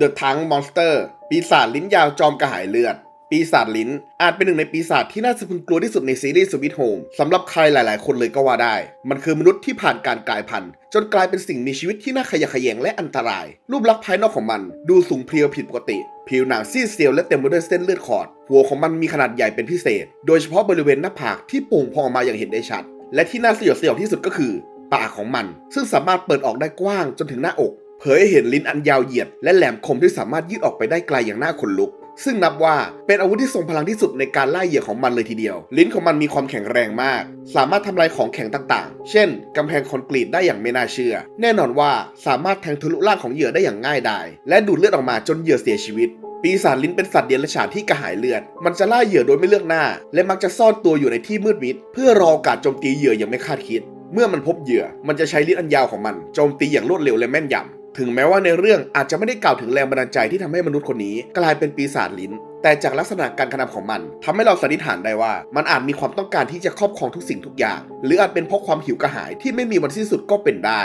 The Tank Monster ปีศาจลิ้นยาวจอมกระหายเลือด ปีศาจลิ้น อาจเป็นหนึ่งในปีศาจที่น่าสะพรึงกลัวที่สุดในซีรีส์สวิตโฮมสำหรับใครหลาย ๆ คนเลยก็ว่าได้ มันคือมนุษย์ที่ผ่านการกลายพันธุ์ จนกลายเป็นสิ่งมีชีวิตที่น่าขยะแขยงและอันตราย รูปลักษณ์ภายนอกของมัน ดูสูงเพรียวผิดปกติ ผิวหนังซีดเซียวและเต็มไปด้วยเส้นเลือดขอด หัวของมันมีขนาดใหญ่เป็นพิเศษ โดยเฉพาะบริเวณหน้าผากที่โป่งพองออกมาอย่างเห็นได้ชัด และที่น่าสยดสยองที่สุดก็คือปากของมัน ซึ่งสามารถเปิดออกได้กว้างจนถึงหน้าอก เผยให้เห็นลิ้นอันยาวเหยียด และแหลมคมที่สามารถยืดออกไปได้ไกลอย่างน่าขนลุก ซึ่งนับว่าเป็นอาวุธที่ทรงพลังที่สุดในการล่าเหยื่อของมันเลยทีเดียว ลิ้นของมันมีความแข็งแรงมาก สามารถทำลายของแข็งต่างๆ เช่นกำแพงคอนกรีตได้อย่างไม่น่าเชื่อ แน่นอนว่าสามารถแทงทะลุร่างของเหยื่อได้อย่างง่ายดายและดูดเลือดออกมาจนเหยื่อเสียชีวิตปีศาจลิ้นเป็นสัตว์เดรัจฉานที่กระหายเลือด มันจะล่าเหยื่อโดยไม่เลือกหน้า และมักจะซ่อนตัวอยู่ในที่มืดมิด เพื่อรอโอกาสโจมตีเหยื่ออย่างไม่คาดคิด เมื่อมันพบเหยื่อ มันจะใช้ลิ้นอันยาวของมันโจมตีอย่างรวดเร็วและแม่นยำ ถึงแม้ว่าในเรื่องอาจจะไม่ได้กล่าวถึงแรงบันดาลใจที่ทำให้มนุษย์คนนี้ กลายเป็นปีศาจลิ้น แต่จากลักษณะการกระทำของมันทำให้เราสันนิษฐานได้ว่า มันอาจมีความต้องการที่จะครอบครองทุกสิ่งทุกอย่าง หรืออาจเป็นเพราะความหิวกระหายที่ไม่มีวันสิ้นสุดก็เป็นได้